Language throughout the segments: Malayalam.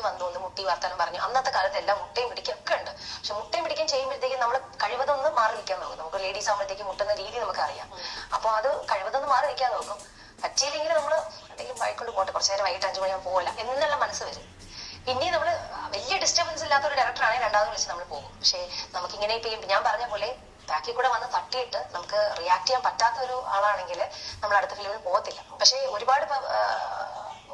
ജസ്റ്റ് വന്നു ഒന്ന് മുട്ടി വർത്താനം പറഞ്ഞു. അന്നത്തെ കാലത്ത് എല്ലാം മുട്ടയും പിടിക്കും ഒക്കെ ഉണ്ട്. പക്ഷെ മുട്ടയും പിടിക്കും ചെയ്യുമ്പോഴത്തേക്കും നമ്മൾ കഴിവതൊന്ന് മാറി നിൽക്കാൻ നോക്കും. നമുക്ക് ലേഡീസ് ആകുമ്പോഴത്തേക്കും മുട്ടുന്ന രീതി നമുക്ക് അറിയാം അപ്പൊ അത് കഴിവതൊന്ന് മാറി നിൽക്കാൻ നോക്കും. പറ്റിയില്ലെങ്കിൽ നമ്മൾ എന്തെങ്കിലും വഴിക്കൊണ്ട് പോട്ടെ കുറച്ച് നേരം വൈകിട്ട് അഞ്ചു മണിയാകുമ്പോൾ പോകില്ല എന്നുള്ള മനസ്സ് വരും. പിന്നെ നമ്മൾ വലിയ ഡിസ്റ്റർബൻസ് ഇല്ലാത്ത ഒരു ഡയറക്ടറാണെങ്കിൽ രണ്ടാമത് വിളിച്ച് നമ്മൾ പോകും. പക്ഷേ നമുക്കിങ്ങനെ ഇപ്പൊ ഞാൻ പറഞ്ഞ പോലെ ബാക്കി കൂടെ വന്ന് തട്ടിയിട്ട് നമുക്ക് റിയാക്ട് ചെയ്യാൻ പറ്റാത്ത ഒരു ആളാണെങ്കിൽ നമ്മൾ അടുത്ത ഫിലിമിൽ പോകത്തില്ല. പക്ഷേ ഒരുപാട്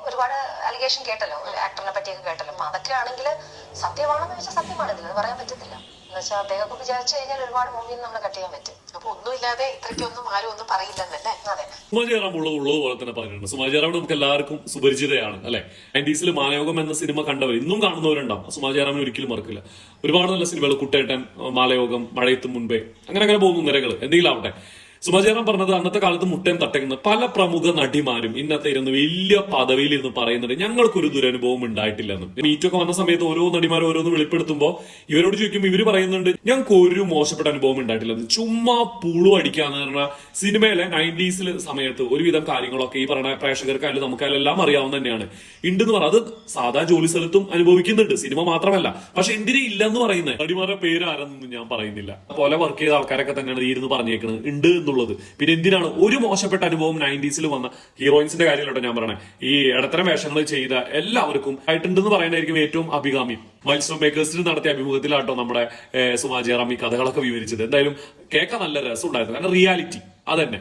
ഒരുപാട് അലിഗേഷൻ കേട്ടല്ലോ. ഒരു ആക്ടറിനെ പറ്റിയൊക്കെ കേട്ടല്ലോ. അപ്പൊ അതൊക്കെ ആണെങ്കിൽ സത്യമാണെന്ന് വെച്ചാൽ സത്യമാണ് ഇതിൽ അത് പറയാൻ പറ്റത്തില്ല. എന്ന് വെച്ചാൽ അദ്ദേഹമൊക്കെ വിചാരിച്ചു കഴിഞ്ഞാൽ ഒരുപാട് മൂവിയിൽ നമ്മൾ കട്ട് ചെയ്യാൻ പറ്റും. അപ്പൊ ഒന്നുമില്ലാതെ ഇത്രയ്ക്കൊന്നും ആരും ഒന്നും പറയില്ലെന്നല്ലേ അതെ. സുമാചേറാം ഉള്ളത് പോലെ തന്നെ പറഞ്ഞിട്ടുണ്ട് സുമാചേറാം നമുക്ക് എല്ലാവർക്കും സുപരിചിതയാണ് അല്ലെ? നയന്റീസിൽ മാലയോഗം എന്ന സിനിമ കണ്ടവർ ഇന്നും കാണുന്നവരുണ്ടാവും. സുമാചേറാമിന് ഒരിക്കലും മറക്കില്ല. ഒരുപാട് നല്ല സിനിമകൾ കുട്ടേട്ടൻ മാലയോഗം മഴയത്തും മുൻപേ അങ്ങനെ അങ്ങനെ പോകുന്നു നിരകൾ എന്തെങ്കിലും ആവട്ടെ. സുമാചേറാം പറഞ്ഞത് അന്നത്തെ കാലത്ത് മുട്ടയും തട്ടയ്ക്കുന്ന പല പ്രമുഖ നടിമാരും ഇന്നത്തെ ഇരുന്ന് വലിയ പദവിയിൽ ഇരുന്ന് പറയുന്നത് ഞങ്ങൾക്കൊരു ദുരനുഭവം ഉണ്ടായിട്ടില്ലെന്നും മീറ്റൊക്കെ വന്ന സമയത്ത് ഓരോ നടിമാരും ഓരോന്ന് വെളിപ്പെടുത്തുമ്പോൾ ഇവരോട് ചോദിക്കുമ്പോൾ ഇവർ പറയുന്നുണ്ട് ഞങ്ങൾക്ക് ഒരു മോശപ്പെട്ട അനുഭവം ഉണ്ടായിട്ടില്ലെന്ന് ചുമ്മാ പുളു അടിക്കാന്ന് പറഞ്ഞാൽ സിനിമയിലെ നയന്റീസിൽ സമയത്ത് ഒരുവിധം കാര്യങ്ങളൊക്കെ ഈ പറഞ്ഞ പ്രേക്ഷകർക്കായാലും നമുക്കായാലും എല്ലാം അറിയാവുന്ന തന്നെയാണ്. ഉണ്ടെന്ന് പറഞ്ഞാൽ അത് സാധാ ജോലി സ്ഥലത്തും അനുഭവിക്കുന്നുണ്ട് സിനിമ മാത്രമല്ല. പക്ഷെ എന്തിനേ ഇല്ലെന്ന് പറയുന്നത് നടിമാരുടെ പേര് ആരെന്നൊന്നും ഞാൻ പറയുന്നില്ല. പോലെ വർക്ക് ചെയ്ത ആൾക്കാരൊക്കെ തന്നെയാണ് ഇരുന്ന് പറഞ്ഞേക്കുന്നത് ഉണ്ട് എന്നുള്ളത്. പിന്നെ എന്തിനാണ് ഒരു മോശപ്പെട്ട അനുഭവം നയന്റീസിൽ വന്ന ഹീറോയിൻസിന്റെ കാര്യങ്ങളോ ഞാൻ പറയണേ. ഈ ഇടത്തരം വേഷങ്ങൾ ചെയ്ത എല്ലാവർക്കും ആയിട്ടുണ്ടെന്ന് പറയുന്നതായിരിക്കും ഏറ്റവും അഭികാമ്യം. മൈൽസ്റ്റോൺ മേക്കേഴ്സിന് നടത്തിയ അഭിമുഖത്തിലാട്ടോ നമ്മുടെ സുമാ ഈ കഥകളൊക്കെ വിവരിച്ചത്. എന്തായാലും കേൾക്കാൻ നല്ല രസം ഉണ്ടായിരുന്നു കാരണം റിയാലിറ്റി അതന്നെ.